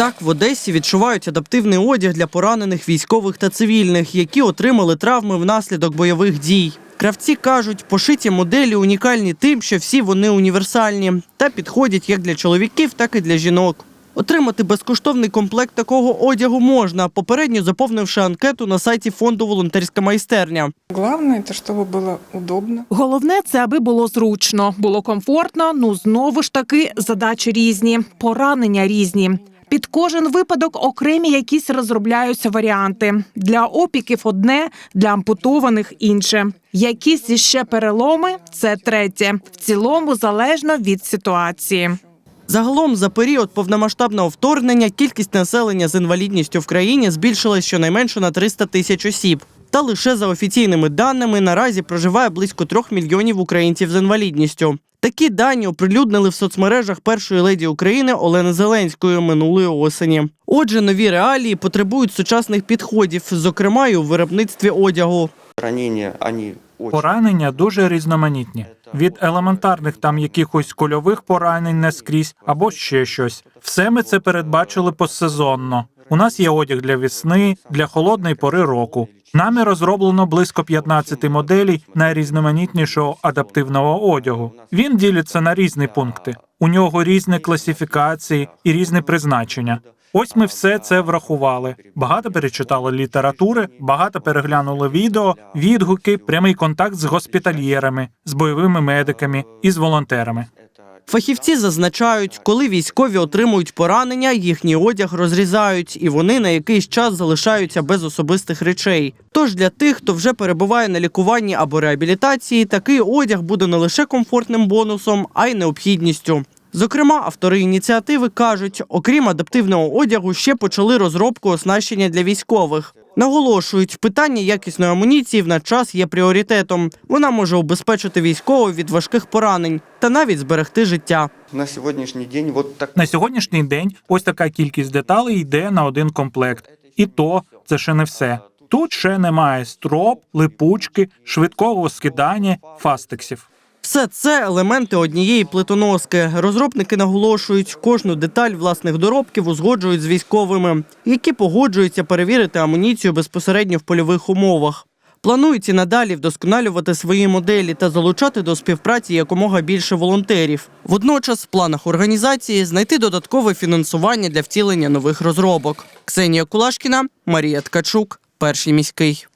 Так в Одесі відчувають адаптивний одяг для поранених військових та цивільних, які отримали травми внаслідок бойових дій. Кравці кажуть, пошиті моделі унікальні тим, що всі вони універсальні та підходять як для чоловіків, так і для жінок. Отримати безкоштовний комплект такого одягу можна, попередньо заповнивши анкету на сайті фонду Волонтерська майстерня. Главное, это чтобы было удобно. Головне, це аби було зручно, було комфортно. Ну знову ж таки, задачі різні, поранення різні. Під кожен випадок окремі якісь розробляються варіанти. Для опіків одне, для ампутованих інше. Якісь іще переломи це третє. В цілому залежно від ситуації. Загалом за період повномасштабного вторгнення кількість населення з інвалідністю в країні збільшилась щонайменше на 300 тисяч осіб. Та лише за офіційними даними наразі проживає близько трьох мільйонів українців з інвалідністю. Такі дані оприлюднили в соцмережах першої леді України Олени Зеленської минулої осені. Отже, нові реалії потребують сучасних підходів, зокрема й у виробництві одягу. Они очень... Поранення дуже різноманітні. Від елементарних там якихось кульових поранень не скрізь або ще щось. Все ми це передбачили посезонно. У нас є одяг для весни, для холодної пори року. Нами розроблено близько 15 моделей найрізноманітнішого адаптивного одягу. Він ділиться на різні пункти. У нього різні класифікації і різні призначення. Ось ми все це врахували. Багато перечитали літератури, багато переглянули відео, відгуки, прямий контакт з госпітальєрами, з бойовими медиками і з волонтерами. Фахівці зазначають, коли військові отримують поранення, їхній одяг розрізають, і вони на якийсь час залишаються без особистих речей. Тож для тих, хто вже перебуває на лікуванні або реабілітації, такий одяг буде не лише комфортним бонусом, а й необхідністю. Зокрема, автори ініціативи кажуть, окрім адаптивного одягу, ще почали розробку оснащення для військових. Наголошують, питання якісної амуніції в наш час є пріоритетом. Вона може убезпечити військового від важких поранень та навіть зберегти життя. На сегодняшний день вот так... На сьогоднішній день ось така кількість деталей йде на один комплект. І то це ще не все. Тут ще немає строп, липучки, швидкого скидання, фастексів. Все це елементи однієї плитоноски. Розробники наголошують, кожну деталь власних доробків узгоджують з військовими, які погоджуються перевірити амуніцію безпосередньо в польових умовах. Планують і надалі вдосконалювати свої моделі та залучати до співпраці якомога більше волонтерів. Водночас, в планах організації знайти додаткове фінансування для втілення нових розробок. Ксенія Кулашкіна, Марія Ткачук, перший міський.